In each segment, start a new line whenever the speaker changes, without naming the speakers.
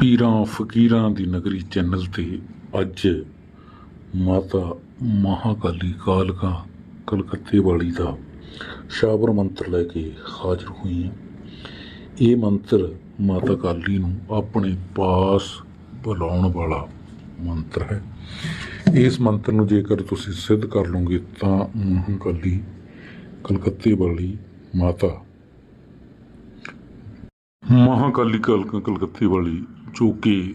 ਪੀਰਾਂ, ਫਕੀਰਾਂ ਦੀ ਨਗਰੀ ਚੈਨਲ ਤੇ ਅੱਜ ਮਾਤਾ ਮਹਾਕਾਲੀ ਕਾਲਕਾ, ਕਲਕੱਤੇ ਵਾਲੀ ਦਾ ਸ਼ਾਬਰ ਮੰਤਰ ਲੈ ਕੇ ਹਾਜ਼ਰ ਹੋਈ ਹਾਂ ਇਹ ਮੰਤਰ ਮਾਤਾ ਕਾਲੀ ਨੂੰ ਆਪਣੇ ਪਾਸ ਬੁਲਾਉਣ ਵਾਲਾ ਮੰਤਰ ਹੈ। ਇਸ ਮੰਤਰ ਨੂੰ ਜੇਕਰ ਤੁਸੀਂ ਸਿੱਧ ਕਰ ਲਓਗੇ ਤਾਂ ਮਹਾਕਾਲੀ, ਕਲਕੱਤੇ ਵਾਲੀ ਮਾਤਾ, ਮਹਾਕਾਲੀ ਕਲਕ ਕਲਕੱਤੇ ਵਾਲੀ ਜੋ ਕਿ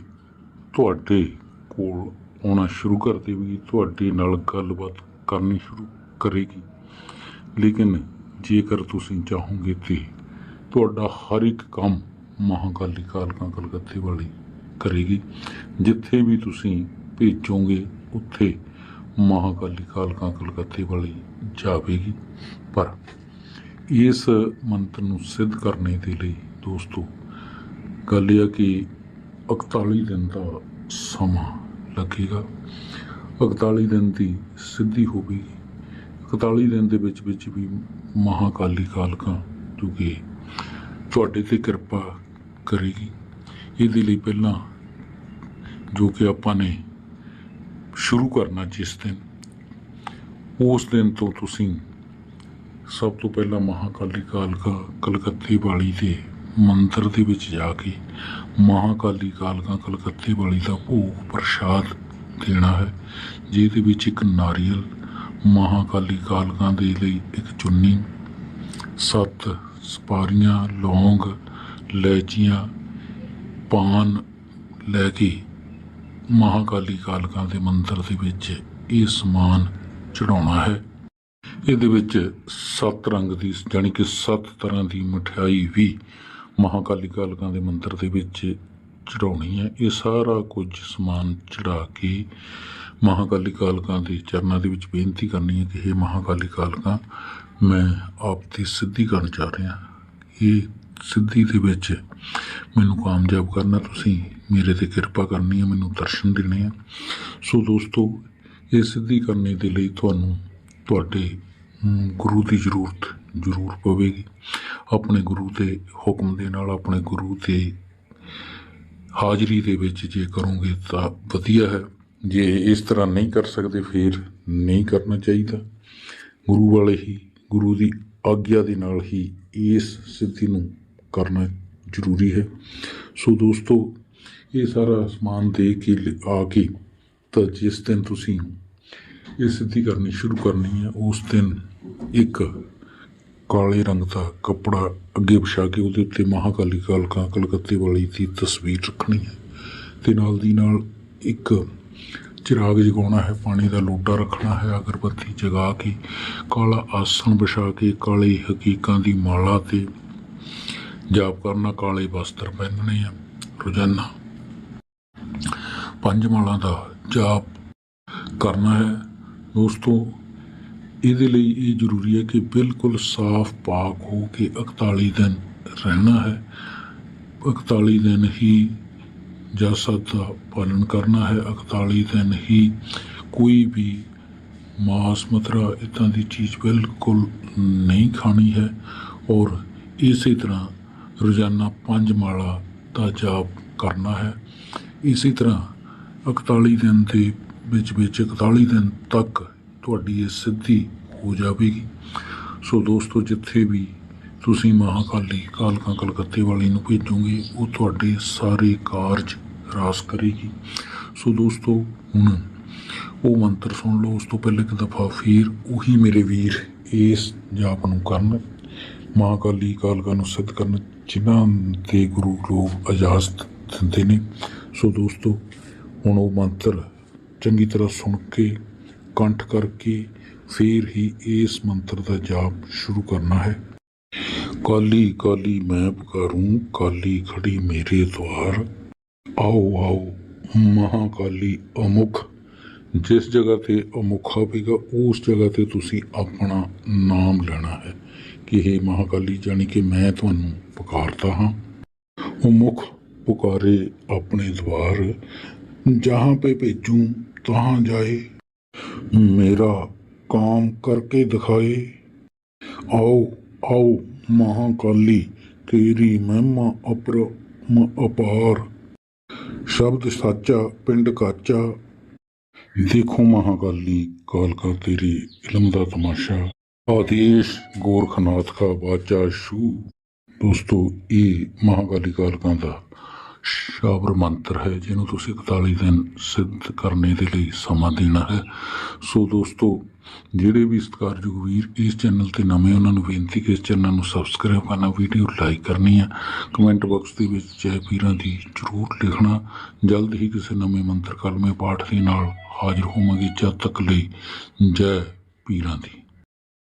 ਤੁਹਾਡੇ ਕੋਲ ਆਉਣਾ ਸ਼ੁਰੂ ਕਰ ਦੇਵੇਗੀ ਤੁਹਾਡੇ ਨਾਲ ਗੱਲਬਾਤ ਕਰਨੀ ਸ਼ੁਰੂ ਕਰੇਗੀ। ਲੇਕਿਨ ਜੇਕਰ ਤੁਸੀਂ ਚਾਹੋਗੇ ਤੇ ਤੁਹਾਡਾ ਹਰ ਇੱਕ ਕੰਮ ਮਹਾਕਾਲੀ ਕਾਲਕਾਂ ਕਲਕੱਤੇ ਵਾਲੀ ਕਰੇਗੀ। ਜਿੱਥੇ ਵੀ ਤੁਸੀਂ ਭੇਜੋਗੇ, ਉੱਥੇ ਮਹਾਕਾਲੀ ਕਾਲਕਾਂ ਕਲਕੱਤੇ ਵਾਲੀ ਜਾਵੇਗੀ। ਪਰ ਇਸ ਮੰਤਰ ਨੂੰ ਸਿੱਧ ਕਰਨੇ ਦੇ ਲਈ ਦੋਸਤੋ, ਗੱਲ ਇਹ ਆ ਕਿ 41 ਦਿਨ ਦਾ ਸਮਾਂ ਲੱਗੇਗਾ। 41 ਦਿਨ ਦੀ ਸਿੱਧੀ ਹੋਵੇਗੀ 41 ਦਿਨ ਦੇ ਵਿੱਚ ਵਿੱਚ ਵੀ ਮਹਾਕਾਲੀ ਕਾਲਕਾ ਜੋ ਕਿ ਤੁਹਾਡੇ ਤੇ ਕਿਰਪਾ ਕਰੇਗੀ। ਇਹਦੇ ਲਈ ਪਹਿਲਾਂ ਜੋ ਕਿ ਆਪਾਂ ਨੇ ਸ਼ੁਰੂ ਕਰਨਾ ਜਿਸ ਦਿਨ, ਉਸ ਦਿਨ ਤੋਂ ਤੁਸੀਂ ਸਭ ਤੋਂ ਪਹਿਲਾਂ ਮਹਾਕਾਲੀ ਕਾਲਕਾ ਕਲਕੱਤੇ ਵਾਲੀ ਦੇ ਮੰਦਰ ਦੇ ਵਿੱਚ ਜਾ ਕੇ ਮਹਾਕਾਲੀ ਕਾਲਕਾ ਕਲਕੱਤੇ ਵਾਲੀ ਦਾ ਭੋਗ ਪ੍ਰਸ਼ਾਦ ਦੇਣਾ ਹੈ, ਜਿਹਦੇ ਵਿੱਚ ਇੱਕ ਨਾਰੀਅਲ ਮਹਾਕਾਲੀ ਕਾਲਕਾ ਦੇ ਲਈ ਇੱਕ ਚੁੰਨੀ, ਸੱਤ ਸਪਾਰੀਆਂ, ਲੌਂਗ, ਲੈਚੀਆਂ, ਪਾਨ ਲੈ ਕੇ ਮਹਾਕਾਲੀ ਕਾਲਕਾ ਦੇ ਮੰਦਰ ਦੇ ਵਿੱਚ ਇਹ ਸਮਾਨ ਚੜਾਉਣਾ ਹੈ। ਇਹਦੇ ਵਿੱਚ ਸੱਤ ਰੰਗ ਦੀ ਜਾਣੀ ਕਿ ਸੱਤ ਤਰ੍ਹਾਂ ਦੀ ਮਠਿਆਈ ਵੀ ਮਹਾਕਾਲੀ ਕਾਲਕਾਂ ਦੇ ਮੰਦਿਰ ਦੇ ਵਿੱਚ ਚੜਾਉਣੀ ਹੈ। ਇਹ ਸਾਰਾ ਕੁਝ ਸਮਾਨ ਚੜਾ ਕੇ ਮਹਾਕਾਲੀ ਕਾਲਕਾਂ ਦੇ ਚਰਨਾਂ ਦੇ ਵਿੱਚ ਬੇਨਤੀ ਕਰਨੀ ਹੈ ਕਿ ਇਹ ਮਹਾਕਾਲੀ ਕਾਲਕਾਂ ਮੈਂ ਆਪ ਦੀ ਸਿੱਧੀ ਕਰਨ ਜਾ ਰਿਹਾ ਇਹ ਸਿੱਧੀ ਦੇ ਵਿੱਚ ਮੈਨੂੰ ਕਾਮਯਾਬ ਕਰਨਾ ਤੁਸੀਂ ਮੇਰੇ ਤੇ ਕਿਰਪਾ ਕਰਨੀ ਹੈ, ਮੈਨੂੰ ਦਰਸ਼ਨ ਦੇਣੇ ਆ ਸੋ ਦੋਸਤੋ, ਇਹ ਸਿੱਧੀ ਕਰਨੇ ਦੇ ਲਈ ਤੁਹਾਨੂੰ ਤੁਹਾਡੇ ਗੁਰੂ ਦੀ ਜ਼ਰੂਰਤ ਜ਼ਰੂਰ ਪਵੇਗੀ। ਆਪਣੇ ਗੁਰੂ ਦੇ ਹੁਕਮ ਦੇ ਨਾਲ ਆਪਣੇ ਗੁਰੂ 'ਤੇ ਹਾਜ਼ਰੀ ਦੇ ਵਿੱਚ ਜੇ ਕਰੋਗੇ ਤਾਂ ਵਧੀਆ ਹੈ। ਜੇ ਇਸ ਤਰ੍ਹਾਂ ਨਹੀਂ ਕਰ ਸਕਦੇ, ਫਿਰ ਨਹੀਂ ਕਰਨਾ ਚਾਹੀਦਾ। ਗੁਰੂ ਵਾਲੇ ਹੀ, ਗੁਰੂ ਦੀ ਆਗਿਆ ਦੇ ਨਾਲ ਹੀ ਇਸ ਸਿੱਧੀ ਨੂੰ ਕਰਨਾ ਜ਼ਰੂਰੀ ਹੈ। ਸੋ ਦੋਸਤੋ, ਇਹ ਸਾਰਾ ਸਮਾਨ ਦੇ ਕੇ ਲ- ਆ ਕੇ ਤਾਂ ਜਿਸ ਦਿਨ ਤੁਸੀਂ ਇਹ ਸਿੱਧੀ ਕਰਨੀ ਸ਼ੁਰੂ ਕਰਨੀ ਹੈ, ਉਸ ਦਿਨ ਇੱਕ ਕਾਲੇ ਰੰਗ ਦਾ ਕੱਪੜਾ ਅੱਗੇ ਵਿਛਾ ਕੇ ਉਹਦੇ ਉੱਤੇ ਮਹਾਕਾਲੀ ਕਾਲਕਾਂ ਕਲਕੱਤੇ ਵਾਲੀ ਦੀ ਤਸਵੀਰ ਰੱਖਣੀ ਹੈ। ਤੇ ਨਾਲ ਦੀ ਨਾਲ ਇੱਕ ਚਿਰਾਗ ਜਗਾਉਣਾ ਹੈ, ਪਾਣੀ ਦਾ ਲੋਟਾ ਰੱਖਣਾ ਹੈ, ਅਗਰਬੱਤੀ ਜਗਾ ਕੇ, ਕਾਲਾ ਆਸਣ ਵਿਛਾ ਕੇ, ਕਾਲੀ ਹਕੀਕਾਂ ਦੀ ਮਾਲਾ ਤੇ ਜਾਪ ਕਰਨਾ, ਕਾਲੇ ਵਸਤਰ ਪਹਿਨਣੇ ਆ, ਰੋਜ਼ਾਨਾ। ਪੰਜ ਮਾਲਾ ਦਾ ਜਾਪ ਕਰਨਾ ਹੈ। ਦੋਸਤੋ ਇਹਦੇ ਲਈ ਇਹ ਜ਼ਰੂਰੀ ਹੈ ਕਿ ਬਿਲਕੁਲ ਸਾਫ਼ ਪਾਕ ਹੋ ਕੇ 41 ਦਿਨ ਰਹਿਣਾ ਹੈ। 41 ਦਿਨ ਹੀ ਜਸਤ ਦਾ ਪਾਲਣ ਕਰਨਾ ਹੈ। 41 ਦਿਨ ਹੀ ਕੋਈ ਵੀ ਮਾਸ ਮਤਰਾ ਇਦਾਂ ਦੀ ਚੀਜ਼ ਬਿਲਕੁਲ ਨਹੀਂ ਖਾਣੀ ਹੈ ਔਰ ਇਸੇ ਤਰ੍ਹਾਂ ਰੋਜ਼ਾਨਾ ਪੰਜ ਮਾਲਾ ਦਾ ਜਾਪ ਕਰਨਾ ਹੈ। ਇਸੇ ਤਰ੍ਹਾਂ 41 ਦਿਨ ਦੇ ਵਿੱਚ ਵਿੱਚ 41 ਦਿਨ ਤੱਕ ਤੁਹਾਡੀ ਇਹ ਸਿੱਧੀ ਹੋ ਜਾਵੇਗੀ। ਸੋ ਦੋਸਤੋ, ਜਿੱਥੇ ਵੀ ਤੁਸੀਂ ਮਹਾਕਾਲੀ ਕਾਲਕਾ ਕਲਕੱਤੇ ਵਾਲੀ ਨੂੰ ਭੇਜੋਗੇ, ਉਹ ਤੁਹਾਡੇ ਸਾਰੇ ਕਾਰਜ ਰਾਸ ਕਰੇਗੀ। ਸੋ ਦੋਸਤੋ, ਹੁਣ ਉਹ ਮੰਤਰ ਸੁਣ ਲਓ, ਉਸ ਤੋਂ ਪਹਿਲੇ ਇੱਕ ਦਫਾ ਫਿਰ ਉਹੀ ਮੇਰੇ ਵੀਰ ਇਸ ਜਾਪ ਨੂੰ ਕਰਨ, ਮਹਾਕਾਲੀ ਕਾਲਕਾ ਨੂੰ ਸਿੱਧ ਕਰਨ, ਜਿਨ੍ਹਾਂ ਦੇ ਗੁਰੂ ਲੋਕ ਇਜਾਜ਼ਤ ਦਿੰਦੇ ਨੇ। ਸੋ ਦੋਸਤੋ, ਹੁਣ ਉਹ ਮੰਤਰ ਚੰਗੀ ਤਰ੍ਹਾਂ ਸੁਣ ਕੇ ਕੰਠ ਕਰਕੇ ਫਿਰ ਹੀ ਇਸ ਮੰਤਰ ਦਾ ਜਾਪ ਸ਼ੁਰੂ ਕਰਨਾ ਹੈ। ਕਾਲੀ ਕਾਲੀ ਮੈਂ ਪੁਕਾਰੂੰ, ਕਾਲੀ ਖੜੀ ਮੇਰੇ ਦੁਆਰ। ਆਓ ਆਓ, ਮਹਾਕਾਲੀ ਅਮੁਖ, ਜਿਸ ਜਗ੍ਹਾ ਤੇ ਅਮੁਖਾ ਪੀਗਾ ਉਸ ਜਗ੍ਹਾ ਤੇ ਤੁਸੀਂ ਆਪਣਾ ਨਾਮ ਲੈਣਾ ਹੈ। ਕਿ हे ਮਹਾਕਾਲੀ ਜਾਨੀ ਕਿ ਮੈਂ ਤੁਹਾਨੂੰ ਪੁਕਾਰਦਾ ਹਾਂ। ਅਮੁਖ ਪੁਕਾਰੇ ਆਪਣੇ ਦਵਾਰ ਜਹਾਂ ਪੇ ਭੇਜੂ, ਤਹਾਂ ਜਾਏ ਮੇਰਾ ਕਾਮ ਕਰਕੇ ਦਿਖਾਏ। ਆਓ ਆਓ, ਮਹਾਕਾਲੀ, ਤੇਰੀ ਮਹਿਮਾ ਅਪਰਮ ਅਪਾਰ। ਸ਼ਬਦ ਸਾਚਾ, ਪਿੰਡ ਕਾਚਾ। ਦੇਖੋ ਮਹਾਕਾਲੀ, ਕਾਲ ਕਾ ਤੇਰੀ, ਇਲਮ ਦਾ ਤਮਾਸ਼ਾ। ਆਦੇਸ਼ ਗੋਰਖਨਾਥ ਕਾ ਬਾਚਾ ਸ਼ੂ। ਦੋਸਤੋ, ਇਹ ਮਹਾਕਾਲੀ ਕਾਲਕਾਂ ਦਾ ਸ਼ਾਬਰ ਮੰਤਰ ਹੈ, ਜਿਹਨੂੰ ਤੁਸੀਂ 41 ਦਿਨ ਸਿੱਧ ਕਰਨੇ ਦੇ ਲਈ ਸਮਾਂ ਦੇਣਾ ਹੈ। ਸੋ ਦੋਸਤੋ, ਜਿਹੜੇ ਵੀ ਸਤਿਕਾਰਯੋਗ ਵੀਰ ਇਸ ਚੈਨਲ ਤੇ ਨਵੇਂ, ਉਹਨਾਂ ਨੂੰ ਬੇਨਤੀ ਕਿ ਇਸ ਚੈਨਲ ਨੂੰ ਸਬਸਕ੍ਰਾਈਬ ਕਰਨਾ ਵੀਡੀਓ ਲਾਈਕ ਕਰਨੀ ਹੈ ਕਮੈਂਟ ਬਾਕਸ ਦੇ ਵਿੱਚ ਜੈ ਪੀਰਾਂ ਦੀ ਜ਼ਰੂਰ ਲਿਖਣਾ। ਜਲਦ ਹੀ ਕਿਸੇ ਨਵੇਂ ਮੰਤਰ ਕਲਮੇ ਪਾਠ ਦੇ ਨਾਲ ਹਾਜ਼ਰ ਹੋਵਾਂਗੇ ਜਦ ਤੱਕ ਲਈ ਜੈ ਪੀਰਾਂ ਦੀ।